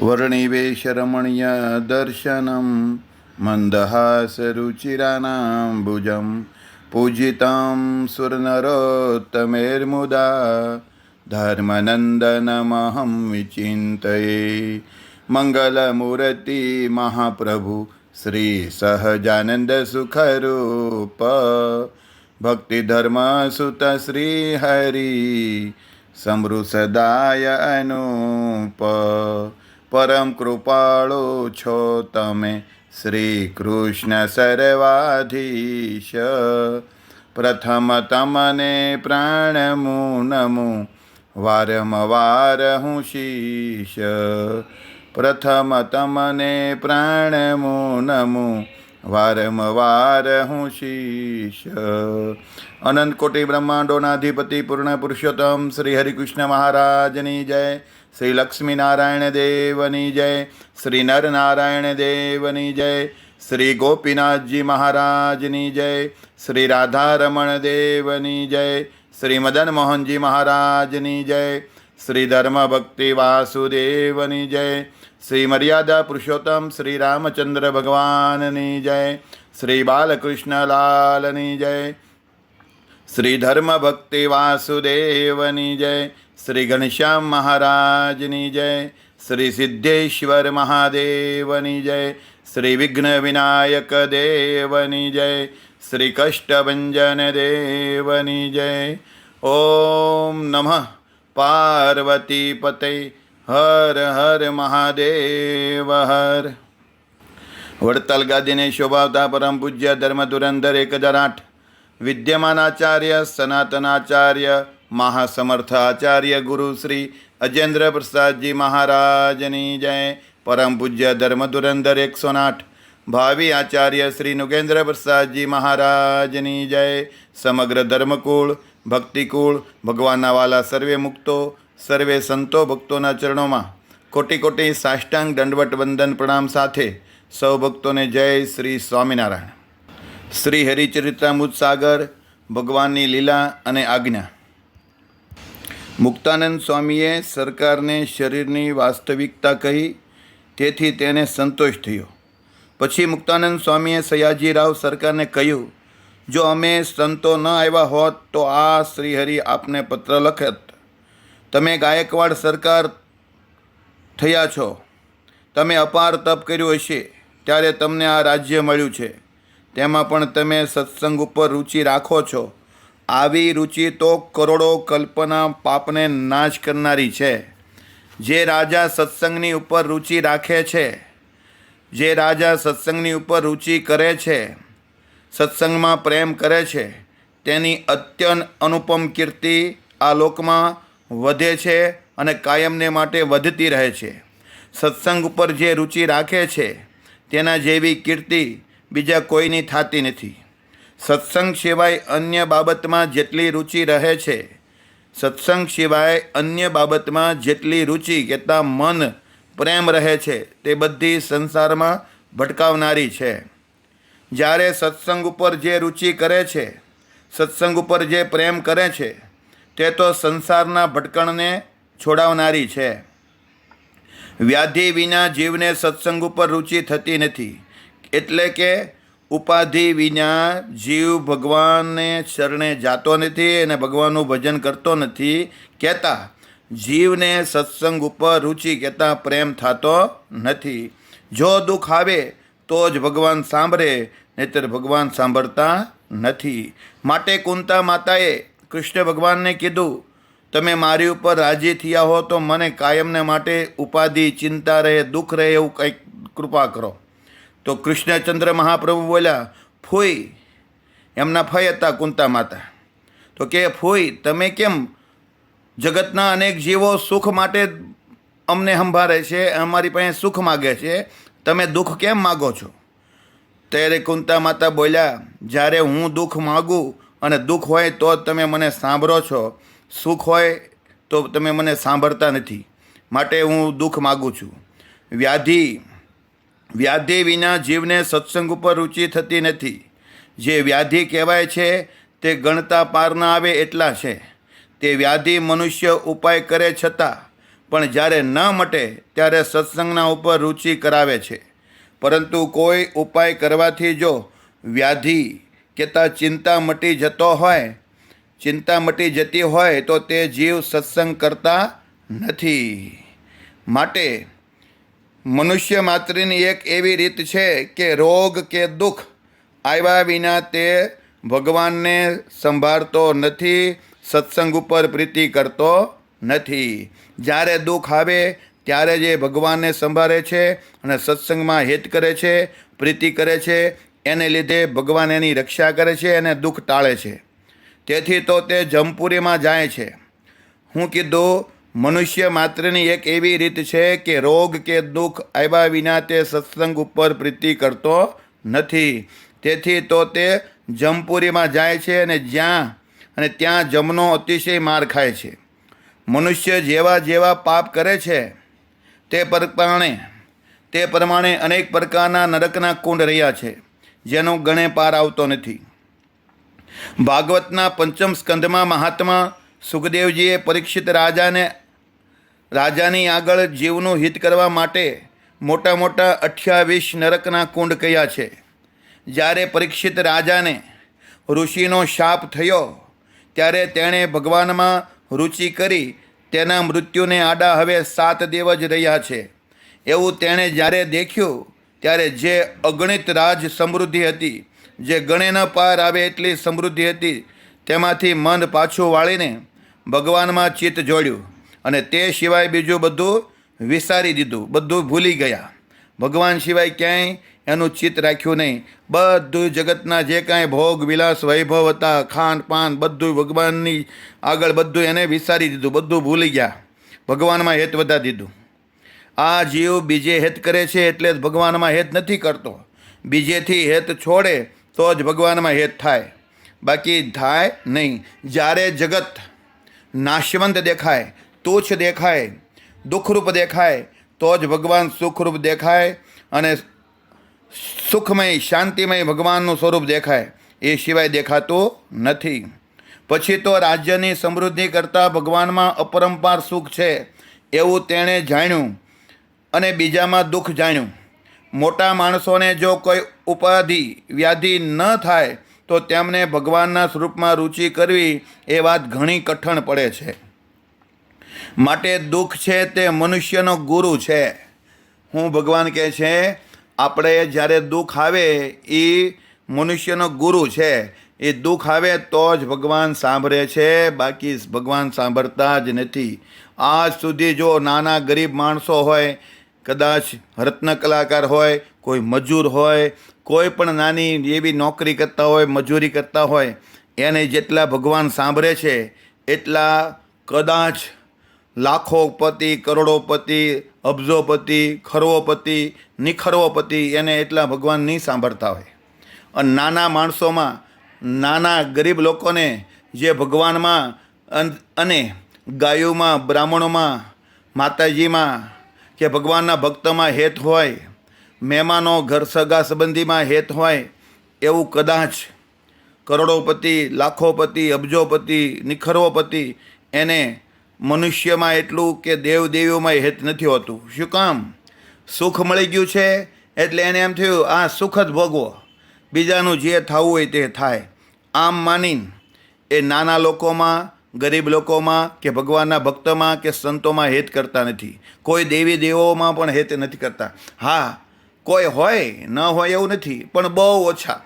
वर्णिवेशरमणीयदर्शनं मन्दहासरुचिराणाम्बुजं पूजितां सुरनरोत्तमेर्मुदा धर्मनन्दनमहं विचिन्तये मङ्गलमूर्ति महाप्रभु श्रीसहजानन्दसुखरूप भक्तिधर्मसुत श्रीहरि समृसदाय अनुप પરમ કૃપાળો છો તમે. શ્રી કૃષ્ણ સર્વાધીશ. પ્રથમ તમને પ્રાણમું નમું, વારંવાર હું શીશ. પ્રથમ તમને પ્રાણમું નમું, વારંવાર હું શીશ. અનંત કોટી બ્રહ્માંડોના અધિપતિ પૂર્ણ પુરુષોત્તમ શ્રી હરિકૃષ્ણ મહારાજની જય. શ્રી લક્ષ્મીનારાયણ દેવની જય શ્રી નરનારાયણ દેવની જય, શ્રી ગોપીનાથજી મહારાજની જય, શ્રી રાધારમણ દેવની જય, શ્રી મદન મોહનજી મહારાજની જય, શ્રી ધર્મ ભક્તિ વાસુદેવની જય, શ્રી મર્યાદા પુરુષોત્તમ શ્રી રામચંદ્ર ભગવાનની જય, શ્રી બાલકૃષ્ણલાલની જય, શ્રી ધર્મ ભક્તિ વાસુદેવની જય શ્રી ઘનશ્યામ મહારાજની જય, શ્રી સિદ્ધેશ્વર મહાદેવની જય, શ્રી વિઘ્ન વિનાયક દેવની જય, શ્રી કષ્ટભંજન દેવની જય. ઓમ નમઃ પાર્વતી પતે, હર હર મહાદેવ હર. વડતાલ ગાદીને શોભાવતા પરમ પૂજ્ય ધર્મ ધુરંધર એક હજાર આઠ, વિદ્યમાન આચાર્ય, સનાતન આચાર્ય મહાસમર્થ આચાર્ય ગુરુ શ્રી અજેન્દ્ર પ્રસાદજી મહારાજની જય. પરમ પૂજ્ય ધર્મ ધુરંધર એકસો આઠ. ભાવિ આચાર્ય શ્રી નુગેન્દ્ર પ્રસાદજી મહારાજની જય. સમગ્ર ધર્મકુળ, ભક્તિકુળ, ભગવાનના વાલા સર્વે મુક્તો, સર્વે સંતો ભક્તોના ચરણોમાં કોટી કોટી સાષ્ટાંગ દંડવટ વંદન પ્રણામ સાથે સૌ ભક્તોને જય શ્રી સ્વામિનારાયણ. શ્રી હરિચરિત્રામૃત સાગર, ભગવાનની લીલા અને આજ્ઞા. મુક્તાનંદ સ્વામીએ સરકારને શરીરની વાસ્તવિકતા કહી, તેથી તેને સંતોષ થયો. પછી મુક્તાનંદ સ્વામીએ સયાજીરાવ સરકારને કહ્યું, જો અમે સંતો ન આવ્યા હોત, તો આ શ્રીહરિ આપને પત્ર લખત. તમે ગાયકવાડ સરકાર થયા છો. તમે અપાર તપ કર્યું હશે, ત્યારે તમને આ રાજ્ય મળ્યું છે. તેમાં પણ તમે સત્સંગ ઉપર રુચિ રાખો છો. આવી રુચિ તો કરોડો કલ્પના પાપને નાશ કરનારી છે. જે રાજા સત્સંગની ઉપર રુચિ રાખે છે, જે રાજા સત્સંગની ઉપર રુચિ કરે છે, સત્સંગમાં પ્રેમ કરે છે, તેની અત્યંત અનુપમ કીર્તિ આ લોકમાં વધે છે અને કાયમને માટે વધતી રહે છે. સત્સંગ ઉપર જે રુચિ રાખે છે, તેના જેવી કીર્તિ બીજા કોઈની થતી નથી. સત્સંગ સિવાય અન્ય બાબતમાં જેટલી રુચિ રહે છે, સત્સંગ સિવાય અન્ય બાબતમાં જેટલી રુચિ કેટલા મન પ્રેમ રહે છે, તે બધી સંસારમાં ભટકાવનારી છે. જ્યારે સત્સંગ ઉપર જે રુચિ કરે છે, સત્સંગ ઉપર જે પ્રેમ કરે છે, તે તો સંસારના ભટકણને છોડાવનારી છે. વ્યાધિ વિના જીવને સત્સંગ ઉપર રુચિ થતી નથી, એટલે કે ઉપાધિ વિના જીવ ભગવાનને શરણે જાતો નથી અને ભગવાનનું ભજન કરતો નથી, કહેતા, જીવને સત્સંગ ઉપર રુચિ કહેતા પ્રેમ થતો નથી. જો દુઃખ આવે, તો જ ભગવાન સાંભળે, નહીતર ભગવાન સાંભળતા નથી. માટે કુંતા માતાએ કૃષ્ણ ભગવાનને કીધું, તમે મારી ઉપર રાજી થયા હો તો મને કાયમને માટે ઉપાધિ, ચિંતા રહે, દુઃખ રહે એવું કંઈક કૃપા કરો. તો કૃષ્ણચંદ્ર મહાપ્રભુ બોલ્યા, ફૂઈ. એમના ફય હતા કુંતા માતા. તો કે, ફૂઈ, તમે કેમ જગતના અનેક જીવો સુખ માટે અમને સંભાળે છે, અમારી પાસે સુખ માગે છે, તમે દુઃખ કેમ માગો છો? ત્યારે કુંતા માતા બોલ્યા, જ્યારે હું દુઃખ માગું અને દુઃખ હોય તો તમે મને સાંભળો છો. સુખ હોય તો તમે મને સાંભળતા નથી. માટે હું દુઃખ માગું છું. વ્યાધિ વ્યાધિ વિના જીવને સત્સંગ ઉપર રુચિ થતી નથી. જે વ્યાધિ કહેવાય છે, તે ગણતા પાર ન આવે એટલા છે. તે વ્યાધિ મનુષ્ય ઉપાય કરે છતાં, પણ જ્યારે ન મટે, ત્યારે સત્સંગના ઉપર રુચિ કરાવે છે. પરંતુ કોઈ ઉપાય કરવાથી જો વ્યાધિ કેતા ચિંતા મટી જતો હોય, ચિંતા મટી જતી હોય, તો તે જીવ સત્સંગ કરતા નથી. માટે મનુષ્ય માત્રની એક એવી રીત છે કે રોગ કે દુઃખ આવ્યા વિના તે ભગવાનને સંભાળતો નથી, સત્સંગ ઉપર પ્રીતિ કરતો નથી. જ્યારે દુઃખ આવે ત્યારે જે ભગવાનને સંભાળે છે અને સત્સંગમાં હેત કરે છે, પ્રીતિ કરે છે, એને લીધે ભગવાન એની રક્ષા કરે છે અને દુઃખ ટાળે છે. તેથી તો તે જમપુરીમાં જાય છે. હું કીધું મનુષ્ય માત્રની એક એવી રીત છે કે રોગ કે દુઃખ આવ્યા વિના તે સત્સંગ ઉપર પ્રીતિ કરતો નથી. તેથી તો તે જમપુરીમાં જાય છે અને જ્યાં અને ત્યાં જમનો અતિશય માર ખાય છે. મનુષ્ય જેવા જેવા પાપ કરે છે, તે પ્રમાણે તે પ્રમાણે અનેક પ્રકારના નરકના કુંડ રહ્યા છે, જેનો ગણે પાર આવતો નથી. ભાગવતના પંચમ સ્કંધમાં મહાત્મા સુખદેવજીએ પરીક્ષિત રાજાને રાજાની આગળ જીવનું હિત કરવા માટે મોટા મોટા અઠ્યાવીસ નરકના કુંડ કહ્યા છે. જ્યારે પરીક્ષિત રાજાને ઋષિનો શાપ થયો, ત્યારે તેણે ભગવાનમાં રુચિ કરી તેના મૃત્યુને આડા હવે સાત દેવ જ રહ્યા છે. એવું તેણે જ્યારે દેખ્યું, ત્યારે જે અગણિત રાજ સમૃદ્ધિ હતી, જે ગણે ન પાર આવે એટલી સમૃદ્ધિ હતી, તેમાંથી મન પાછું વાળીને ભગવાનમાં ચિત્ત જોડ્યું. અને તે સિવાય બીજું બધું વિસારી દીધું. બધું ભૂલી ગયા. ભગવાન સિવાય ક્યાંય એનું ચિત્ત રાખ્યું નહીં. બધું જગતના જે કાંઈ ભોગ, વિલાસ, વૈભવ હતા, ખાન પાન બધું ભગવાનની આગળ બધું એને વિસારી દીધું. બધું ભૂલી ગયા. ભગવાનમાં હેત વધારી દીધું. આ જીવ બીજે હેત કરે છે એટલે જ ભગવાનમાં હેત નથી કરતો. બીજેથી હેત છોડે તો જ ભગવાનમાં હેત થાય. બાકી થાય નહીં. જ્યારે જગત નાશવંત દેખાય તુચ્છ દેખાય, દુઃખરૂપ દેખાય તો જ ભગવાન સુખરૂપ દેખાય અને સુખમય, શાંતિમય ભગવાનનું સ્વરૂપ દેખાય. એ સિવાય દેખાતું નથી. પછી તો રાજ્યની સમૃદ્ધિ કરતાં ભગવાનમાં અપરંપાર સુખ છે, એવું તેણે જાણ્યું અને બીજામાં દુઃખ જાણ્યું. મોટા માણસોને જો કોઈ ઉપાધિ, વ્યાધિ ન થાય, તો તેમને ભગવાનના સ્વરૂપમાં રુચિ કરવી એ વાત ઘણી કઠણ પડે છે. માટે દુઃખ છે તે મનુષ્યનો ગુરુ છે. હું ભગવાન કહે છે, આપણે જ્યારે દુઃખ આવે, એ મનુષ્યનો ગુરુ છે. એ દુઃખ આવે તો જ ભગવાન સાંભળે છે, બાકી ભગવાન સાંભળતા જ નથી. આજ સુધી જો નાના ગરીબ માણસો હોય, કદાચ રત્ન કલાકાર હોય, કોઈ મજૂર હોય, કોઈ પણ નાની એવી નોકરી કરતા હોય, મજૂરી કરતા હોય, એને જેટલા ભગવાન સાંભળે છે, એટલા કદાચ લાખોપતિ, કરોડોપતિ, અબજોપતિ, ખરવોપતિ, નિખરવોપતિ એને એટલા ભગવાન નહીં સાંભળતા હોય. અને નાના માણસોમાં નાના ગરીબ લોકોને જે ભગવાનમાં અને ગાયોમાં, બ્રાહ્મણોમાં, માતાજીમાં કે ભગવાનના ભક્તમાં હેત હોય, મહેમાનો ઘર સગા સંબંધીમાં હેત હોય, એવું કદાચ કરોડોપતિ, લાખોપતિ, અબજોપતિ, નિખરવોપતિ એને મનુષ્યમાં એટલું કે દેવદેવીઓમાં હેત નથી હોતું. શું કામ? સુખ મળી ગયું છે એટલે એને એમ થયું, આ સુખ જ ભોગવો. બીજાનું જે થવું હોય તે થાય. આમ માનીને એ નાના લોકોમાં, ગરીબ લોકોમાં કે ભગવાનના ભક્તમાં કે સંતોમાં હેત કરતા નથી. કોઈ દેવી દેવોમાં પણ હેત નથી કરતા. હા, કોઈ હોય, ન હોય એવું નથી, પણ બહુ ઓછા.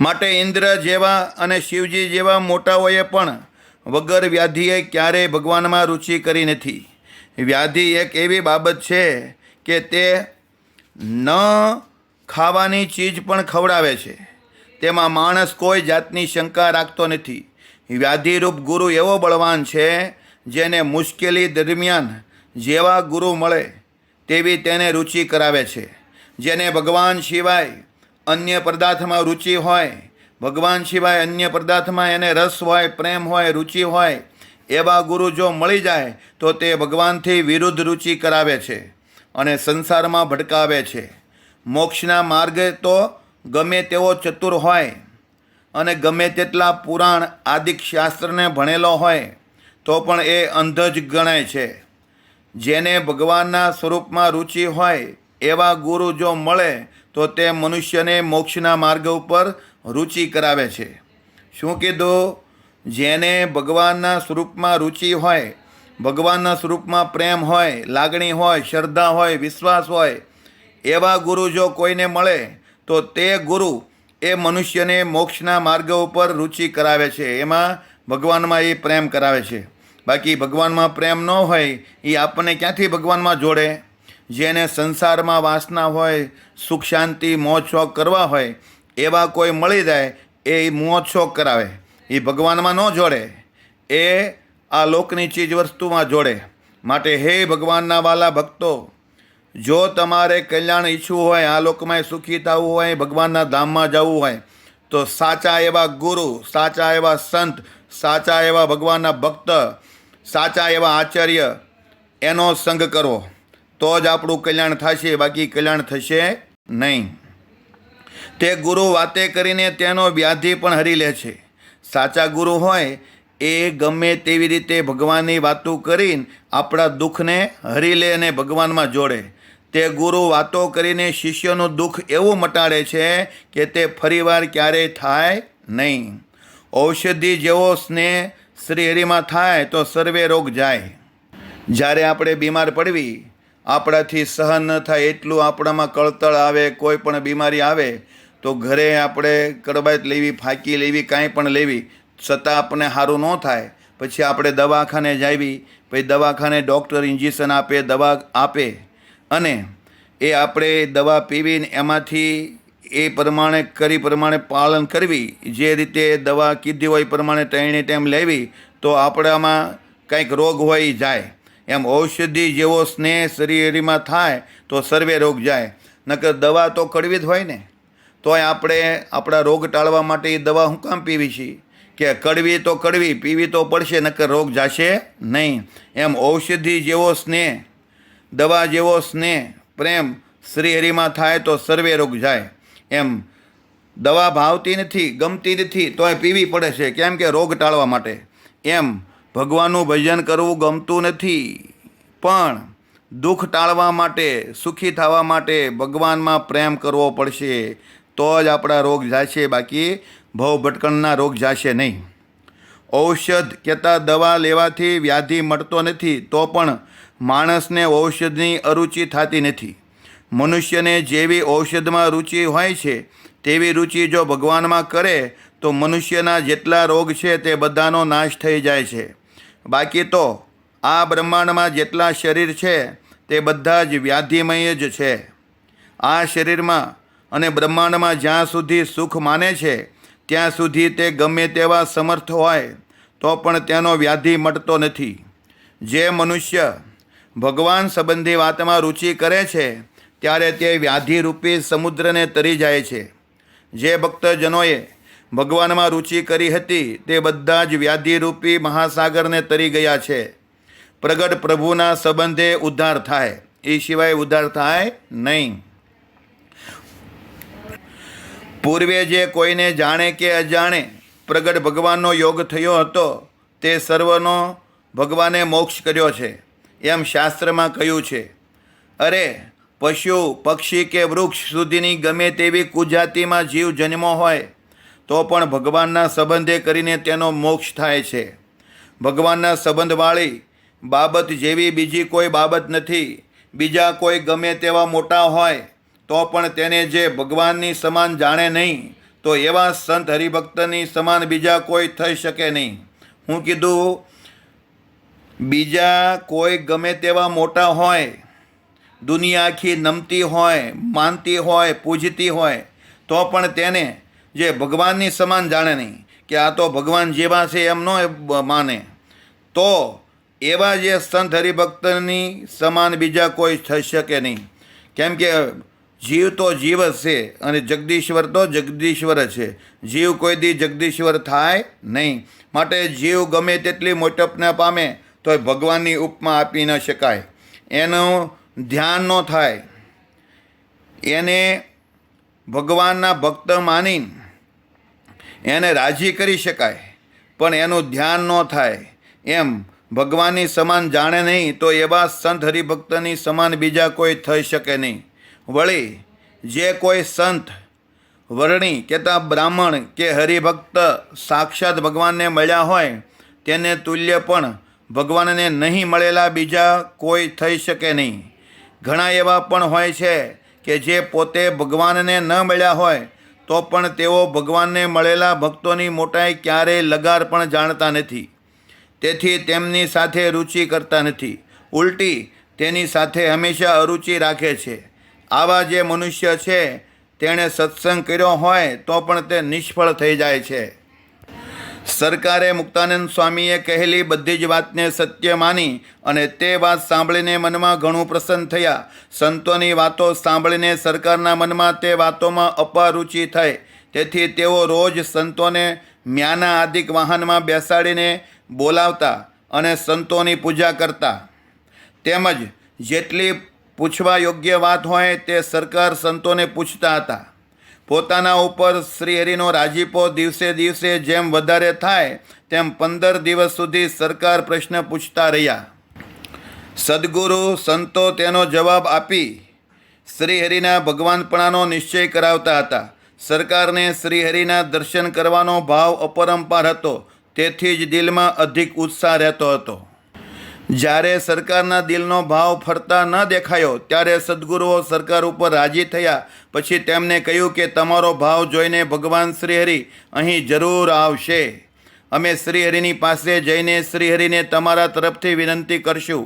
માટે ઇન્દ્ર જેવા અને શિવજી જેવા મોટાઓએ પણ વગર વ્યાધિએ ક્યારેય ભગવાનમાં રુચિ કરી નથી. વ્યાધિ એક એવી બાબત છે કે તે ન ખાવાની ચીજ પણ ખવડાવે છે. તેમાં માણસ કોઈ જાતની શંકા રાખતો નથી. વ્યાધિરૂપ ગુરુ એવો બળવાન છે જેને મુશ્કેલી દરમિયાન જેવા ગુરુ મળે તેવી તેને રુચિ કરાવે છે. જેને ભગવાન સિવાય અન્ય પદાર્થમાં રુચિ હોય ભગવાન સિવાય અન્ય પદાર્થમાં એને રસ હોય, પ્રેમ હોય, રુચિ હોય, એવા ગુરુ જો મળી જાય, તો તે ભગવાનથી વિરુદ્ધ રુચિ કરાવે છે અને સંસારમાં ભટકાવે છે. મોક્ષના માર્ગે તો ગમે તેવો ચતુર હોય અને ગમે તેટલા પુરાણ આદિક શાસ્ત્રને ભણેલો હોય, તો પણ એ અંધ જ ગણાય છે. જેને ભગવાનના સ્વરૂપમાં રુચિ હોય, એવા ગુરુ જો મળે, તો તે મનુષ્યને મોક્ષના માર્ગ ઉપર રુચિ કરાવે છે. શું કીધું? જેને ભગવાનના સ્વરૂપમાં રુચિ હોય, ભગવાનના સ્વરૂપમાં પ્રેમ હોય, લાગણી હોય, શ્રદ્ધા હોય, વિશ્વાસ હોય, એવા ગુરુ જો કોઈને મળે, તો તે ગુરુ એ મનુષ્યને મોક્ષના માર્ગ ઉપર રુચિ કરાવે છે. એમાં ભગવાનમાં એ પ્રેમ કરાવે છે. બાકી ભગવાનમાં પ્રેમ ન હોય, એ આપણને ક્યાંથી ભગવાનમાં જોડે? જેને સંસારમાં વાસના હોય, સુખ, શાંતિ, મોજ, શોખ કરવા હોય એવા કોઈ મળી જાય, એ શોખ કરાવે. એ ભગવાનમાં ન જોડે. એ આ લોકની ચીજ વસ્તુમાં જોડે. માટે હે ભગવાનના વાલા ભક્તો, જો તમારે કલ્યાણ ઈચ્છવું હોય, આ લોકમાં સુખી થવું હોય, ભગવાનના ધામમાં જવું હોય, તો સાચા એવા ગુરુ, સાચા એવા સંત, સાચા એવા ભગવાનના ભક્ત, સાચા એવા આચાર્ય, એનો સંગ કરવો. તો જ આપણું કલ્યાણ થશે, બાકી કલ્યાણ થશે નહીં. તે ગુરુ વાતે કરીને તેનો વ્યાધિ પણ હરી લે છે. સાચા ગુરુ હોય એ ગમે તેવી રીતે ભગવાનની વાતો કરીને આપણા દુઃખને હરી લે અને ભગવાનમાં જોડે. તે ગુરુ વાતો કરીને શિષ્યનું દુઃખ એવું મટાડે છે કે તે ફરીવાર ક્યારેય થાય નહીં. ઔષધિ જેવો સ્નેહ શ્રી હરિમાં થાય તો સર્વે રોગ જાય. જ્યારે આપણે બીમાર પડવી, આપણાથી સહન ન થાય એટલું આપણામાં કળતળ આવે, કોઈ પણ બીમારી આવે તો ઘરે આપણે કડબાઈત લેવી, ફાંકી લેવી, કાંઈ પણ લેવી, છતાં આપણને સારું ન થાય. પછી આપણે દવાખાને જાવી પછી દવાખાને ડૉક્ટર ઇન્જેક્શન આપે, દવા આપે. અને એ આપણે દવા પીવીને એમાંથી એ પ્રમાણે, કરી પ્રમાણે પાલન કરવી. જે રીતે દવા કીધી હોય એ પ્રમાણે ટાઈણે ટાઈમ લેવી, તો આપણામાં કંઈક રોગ હોય જાય. એમ ઔષધિ જેવો સ્નેહ શરીરમાં થાય, તો સર્વે રોગ જાય. નકર દવા તો કડવી જ હોય ને. તોય આપણે આપણા રોગ ટાળવા માટે એ દવા હું કામ પીવી છીએ કે કડવી તો કડવી, પીવી તો પડશે, નકર રોગ જશે નહીં. એમ ઔષધિ જેવો સ્નેહ, દવા જેવો સ્નેહ, પ્રેમ શ્રી હરિમાં થાય તો સર્વે રોગ જાય. એમ દવા ભાવતી નથી, ગમતી નથી, તોય પીવી પડે છે, કેમ કે રોગ ટાળવા માટે. એમ ભગવાનનું ભજન કરવું ગમતું નથી. પણ દુઃખ ટાળવા માટે, સુખી થવા માટે ભગવાનમાં પ્રેમ કરવો પડશે. તો જ આપણા રોગ જાશે, બાકી ભવ ભટકણના રોગ જાશે નહીં. ઔષધ કહેતા દવા લેવાથી વ્યાધિ મળતો નથી, તો પણ માણસને ઔષધની અરુચિ થતી નથી. મનુષ્યને જેવી ઔષધમાં રુચિ હોય છે, તેવી રુચિ જો ભગવાનમાં કરે, તો મનુષ્યના જેટલા રોગ છે તે બધાનો નાશ થઈ જાય છે. બાકી તો આ બ્રહ્માંડમાં જેટલા શરીર છે, તે બધા જ વ્યાધિમય જ છે. આ શરીરમાં અને બ્રહ્માંડમાં જ્યાં સુધી સુખ માને છે, ત્યાં સુધી તે ગમે તેવા સમર્થ હોય, તો પણ તેનો વ્યાધિ મટતો નથી. જે મનુષ્ય ભગવાન સંબંધી વાતમાં રુચિ કરે છે, ત્યારે તે વ્યાધિરૂપી સમુદ્રને તરી જાય છે. જે ભક્તજનોએ ભગવાનમાં રુચિ કરી હતી, તે બધા જ વ્યાધિરૂપી મહાસાગરને તરી ગયા છે. પ્રગટ પ્રભુના સંબંધે ઉદ્ધાર થાય. એ સિવાય ઉદ્ધાર થાય નહીં. પૂર્વે જે કોઈને જાણે કે અજાણે પ્રગટ ભગવાનનો યોગ થયો હતો, તે સર્વનો ભગવાને મોક્ષ કર્યો છે, એમ શાસ્ત્રમાં કહ્યું છે. અરે, પશુ, પક્ષી કે વૃક્ષ સુધીની ગમે તેવી કુજાતિમાં જીવ જન્મો હોય, તો પણ ભગવાનના સંબંધે કરીને તેનો મોક્ષ થાય છે. ભગવાનના સંબંધવાળી બાબત જેવી બીજી કોઈ બાબત નથી, બીજા કોઈ ગમે તેવા મોટા હોય તો પણ તેને જે ભગવાનની સમાન જાણે નહીં, તો એવા સંત હરિભક્તની સમાન બીજા કોઈ થઈ શકે નહીં. હું કીધું, બીજા કોઈ ગમે તેવા મોટા હોય, દુનિયા આખી નમતી હોય, માનતી હોય, પૂજતી હોય, તો પણ તેને જે ભગવાનની સમાન જાણે નહીં, કે આ તો ભગવાન જેવા છે એમ ન માને. તો એવા જે સંત હરિભક્તની સમાન બીજા કોઈ થઈ શકે નહીં. કેમ કે જીવ તો જીવ છે અને જગદીશ્વર તો જગદીશ્વર છે. જીવ કોઈ દી જગદીશ્વર થાય નહીં. માટે જીવ ગમે તેટલી મોટપને પામે તો ભગવાનની ઉપમા આપી ન શકાય. એનું ધ્યાન ન થાય. એને ભગવાનના ભક્ત માની એને રાજી કરી શકાય. પણ એનું ધ્યાન ન થાય. એમ ભગવાનની સમાન જાણે નહીં તો એવા સંત હરિભક્તની સમાન બીજા કોઈ થઈ શકે નહીં. વળી જે કોઈ સંત, વર્ણી કેતા બ્રાહ્મણ કે હરિભક્ત સાક્ષાત ભગવાનને મળ્યા હોય, તેને તુલ્ય પણ ભગવાનને નહીં મળેલા બીજા કોઈ થઈ શકે નહીં. ઘણા એવા પણ હોય છે કે જે પોતે ભગવાનને ન મળ્યા હોય, તો પણ તેઓ ભગવાનને મળેલા ભક્તોની મોટાઈ ક્યારેય લગાર પણ જાણતા નથી. તેથી તેમની સાથે રુચિ કરતા નથી. ઉલટી તેની સાથે હંમેશા અરુચિ રાખે છે. આવા જે મનુષ્ય છે, તેણે સત્સંગ કર્યો હોય તો પણ તે નિષ્ફળ થઈ જાય છે. સરકારે મુક્તાનંદ સ્વામીએ કહેલી બધી જ વાતને સત્ય માની અને તે વાત સાંભળીને મનમાં ઘણું પ્રસન્ન થયા. સંતોની વાતો સાંભળીને સરકારના મનમાં તે વાતોમાં અપાર થઈ. તેથી તેઓ રોજ સંતોને મ્યાના આદિક વાહનમાં બેસાડીને બોલાવતા અને સંતોની પૂજા કરતા. તેમજ જેટલી પૂછવા યોગ્ય વાત હોય તે સરકાર સંતોને પૂછતા હતા. પોતાના ઉપર શ્રીહરિનો રાજીપો દિવસે દિવસે જેમ વધારે થાય, તેમ પંદર દિવસ સુધી સરકાર પ્રશ્ન પૂછતા રહ્યા. સદગુરુ, સંતો તેનો જવાબ આપી શ્રીહરિના ભગવાનપણાનો નિશ્ચય કરાવતા હતા. સરકારને શ્રીહરિના દર્શન કરવાનો ભાવ અપરંપાર હતો, તેથી જ દિલમાં અધિક ઉત્સાહ રહેતો હતો. જ્યારે સરકારના દિલનો ભાવ ફરતા ન દેખાયો, ત્યારે સદગુરુઓ સરકાર ઉપર રાજી થયા. પછી તેમને કહ્યું કે તમારો ભાવ જોઈને ભગવાન શ્રીહરિ અહીં જરૂર આવશે. અમે શ્રીહરિની પાસે જઈને શ્રીહરિને તમારા તરફથી વિનંતી કરશું.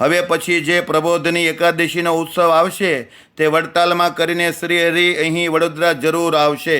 હવે પછી જે પ્રબોધની એકાદશીનો ઉત્સવ આવશે, તે વડતાલમાં કરીને શ્રીહરિ અહીં વડોદરા જરૂર આવશે.